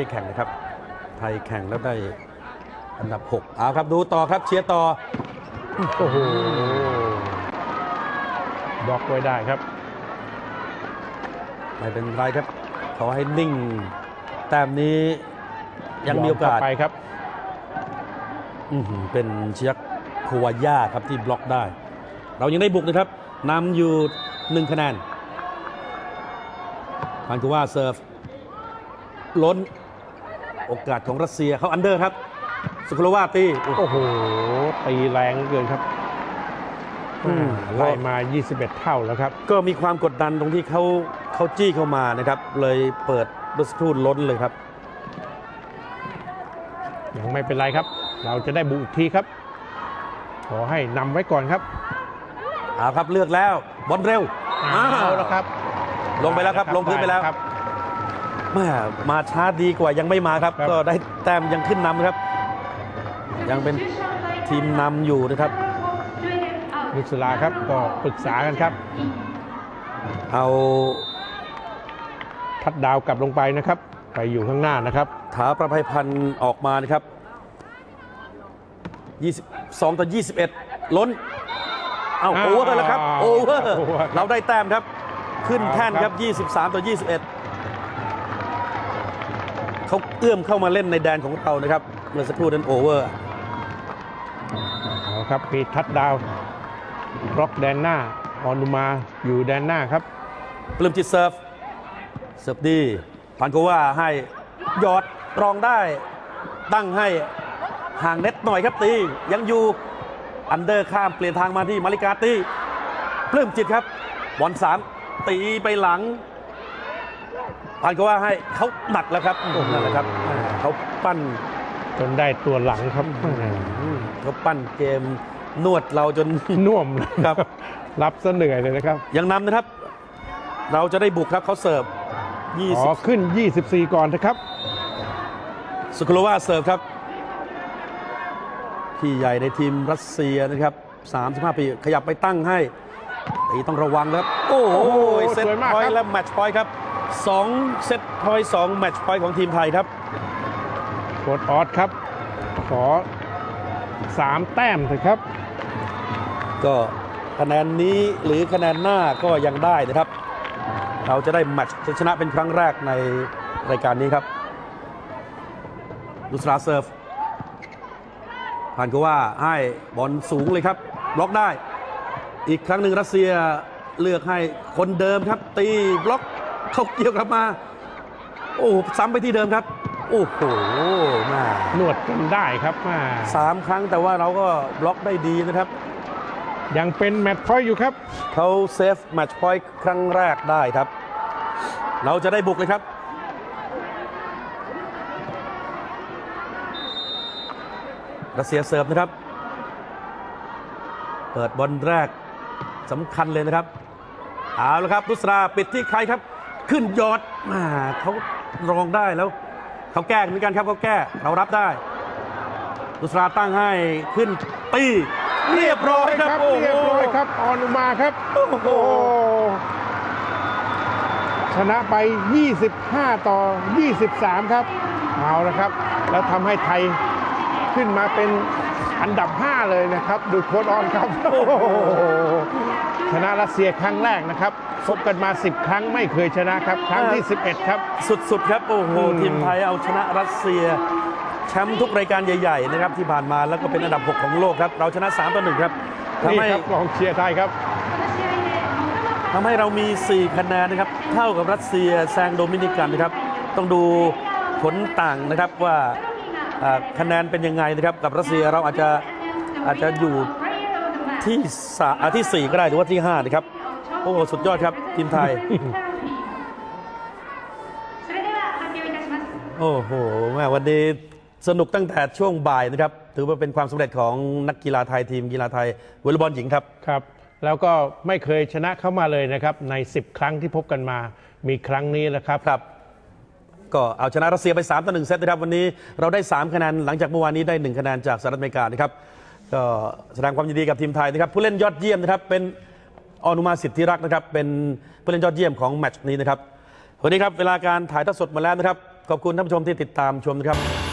ได้แข่งนะครับ ไทยแข่งแล้วได้อันดับ6เอาครับดูต่อครับเชียร์ต่อ โอ้โหบล็อกไว้ได้ครับ ไม่เป็นไรครับ ขอให้นิ่ง แต้มนี้ยังมีโอกาสยเข้ไปครับอื้อหือเป็นเชียกโควาย่าครับที่บล็อกได้ เรายังได้บุกนะครับนำอยู่หนึ่งคะแนนพันคูว่าเซิร์ฟล้น โอกาสของรัสเซียเขาอันเดอร์ครับ สุโคโลวาตีโอ้โหโอ้โหตีแรงเหลือเกินครับอืมไล่มา 21 เท่าแล้วครับ ก็มีความกดดันตรงที่เขาเขาจี้เข้ามานะครับ เลยเปิดดัสทูดล้นเลยครับ ยังไม่เป็นไรครับ เราจะได้บุกอีกทีครับ ขอให้นำไว้ก่อนครับเอาครับเลือกแล้วบอลเร็วเอาแล้วครับ ลงไปแล้วครับ ลงพื้นไปแล้วครับ แม่มาช้าดีกว่ายังไม่มาครับ ครับ ก็ได้แต้มยังขึ้นนำครับ ยังเป็นทีมนำอยู่นะครับ นุสลาครับก็ปรึกษากันครับ เอาทัดดาวกลับลงไปนะครับ ไปอยู่ข้างหน้านะครับ ถาประภัยพันธ์ออกมานะครับ22ต่อ21 ล้น เอาอ้าวโอเวอร์แล้วครับ โอเวอร์ โอเวอร์ครับเราได้แต้มครับ ขึ้นแท่นครับเอาครั23ต่อ21 เขาเอื้อมเข้ามาเล่นในแดนของเรานะครับ เมื่อสักครู่นั้นโอเวอร์เอาครับมีทัดดาวบล็อกแดนหน้าออนุมาอยู่แดนหน้าครับปลื้มจิตเซิร์ฟเสิร์ฟดีพันโกว่าให้หยอดรองได้ตั้งให้ห่างเน็ตหน่อยครับตี ยังอยู่อันเดอร์ข้ามเปลี่ยนทางมาที่มาริกาตีปลื้มจิตครับบอลสามตีไปหลัง พันโกว่าให้เขาหนักแล้วครับนั่นแหละครับอ่าเขาปั้นจนได้ตัวหลังครับอืมเขาปั้นเกมนวดเราจนน่วมเลยครับ รับซะเหนื่อยเลยนะครับ ยังนำนะครับ เราจะได้บุกครับเขาเสิร์ฟอ๋อ20ขึ้น 24 ก่อนนะครับสุโคโลวาเสิร์ฟครับ พี่ใหญ่ในทีมรัสเซียนะครับ 35 ปี ขยับไปตั้งให้ตีต้องระวังครับ โอ้โหโอ้โหเซตสวยมากพอยครับต์และแมตช์พอยต์ครับ 2 เซตพอยต์2แมตช์พอยต์ของทีมไทยครับโค้ดออสครับ ขอ 3 แต้มเถอะครับ ก็คะแนนนี้หรือคะแนนหน้าก็ยังได้นะครับ เราจะได้แมตช์ชนะเป็นครั้งแรกในรายการนี้ครับดุสราเซิร์ฟผ่านก็ว่าให้บอลสูงเลยครับบล็อกได้ อีกครั้งหนึ่งรัสเซียเลือกให้คนเดิมครับ ตีบล็อก เข้าเกี่ยวกลับมา โอ้ซ้ำไปที่เดิมครับ โอ้โหมานวดกันได้ครับมาสามครั้งแต่ว่าเราก็บล็อกได้ดีนะครับ ยังเป็นแมตช์พอยต์อยู่ครับ เขาเซฟแมตช์พอยต์ครั้งแรกได้ครับ เราจะได้บุกเลยครับรัสเซียเสิร์ฟนะครับ เปิดบอลแรกสำคัญเลยนะครับ เอาละครับ รุสราปิดที่ใครครับ ขึ้นยอดมาเขารองได้แล้วเขาแก้เหมือนกันครับเขาแก้เรารับได้รุสราตั้งให้ขึ้นตีเรียบร้อยครับโอ้โหเรียบร้อยครับออนุมาครับโอ้โหโอ้ชนะไป 25 ต่อ 23 ครับเอาละครับ แล้วทำให้ไทยขึ้นมาเป็น อันดับ 5 เลยนะครับ ดูโค้ดออนครับโอ้โหชนะรัสเซียครั้งแรกนะครับพบกันมา 10 ครั้งไม่เคยชนะครับ ครั้งที่ 11 ครับ สุด ๆ ครับโอ้โหอืมทีมไทยเอาชนะรัสเซียแชมป์ทุกรายการใหญ่ ๆ นะครับที่ผ่านมาแล้วก็เป็นอันดับ 6 ของโลกครับ เราชนะ3ต่อ1ครับทำนี่ให้ครับกองเชียร์ไทยครับทำให้เรามี 4 คะแนนนะครับ เท่ากับรัสเซียแซงโดมินิกันนะครับ ต้องดูผลต่างนะครับว่าอ่า คะแนนเป็นยังไงนะครับกับรัสเซียเราอาจจะอาจจะอยู่ที่สาที่สี่ก็ได้หรือว่าที่ห้านะครับ โอ้สุดยอดครับทีมไทย โอ้โหแม่วันนี้สนุกตั้งแต่ช่วงบ่ายนะครับ ถือว่าเป็นความสำเร็จของนักกีฬาไทยทีมกีฬาไทยวอลเลย์บอลหญิงครับครับ แล้วก็ไม่เคยชนะเข้ามาเลยนะครับใน 10 ครั้งที่พบกันมามีครั้งนี้นะครับครับ ก็เอาชนะรัสเซียไป3ต่อ1เซตนะครับวันนี้เราได้ 3 คะแนนหลังจากเมื่อวานนี้ได้ 1 คะแนนจากสหรัฐอเมริกานะครับก็แสดงความยินดีกับทีมไทยนะครับผู้เล่นยอดเยี่ยมนะครับเป็นออนุมาสิทธิรักษ์นะครับเป็นผู้เล่นยอดเยี่ยมของแมตช์นี้นะครับวันนี้ครับเวลาการถ่ายทอดสดมาแล้วนะครับขอบคุณท่านผู้ชมที่ติดตามชมนะครับ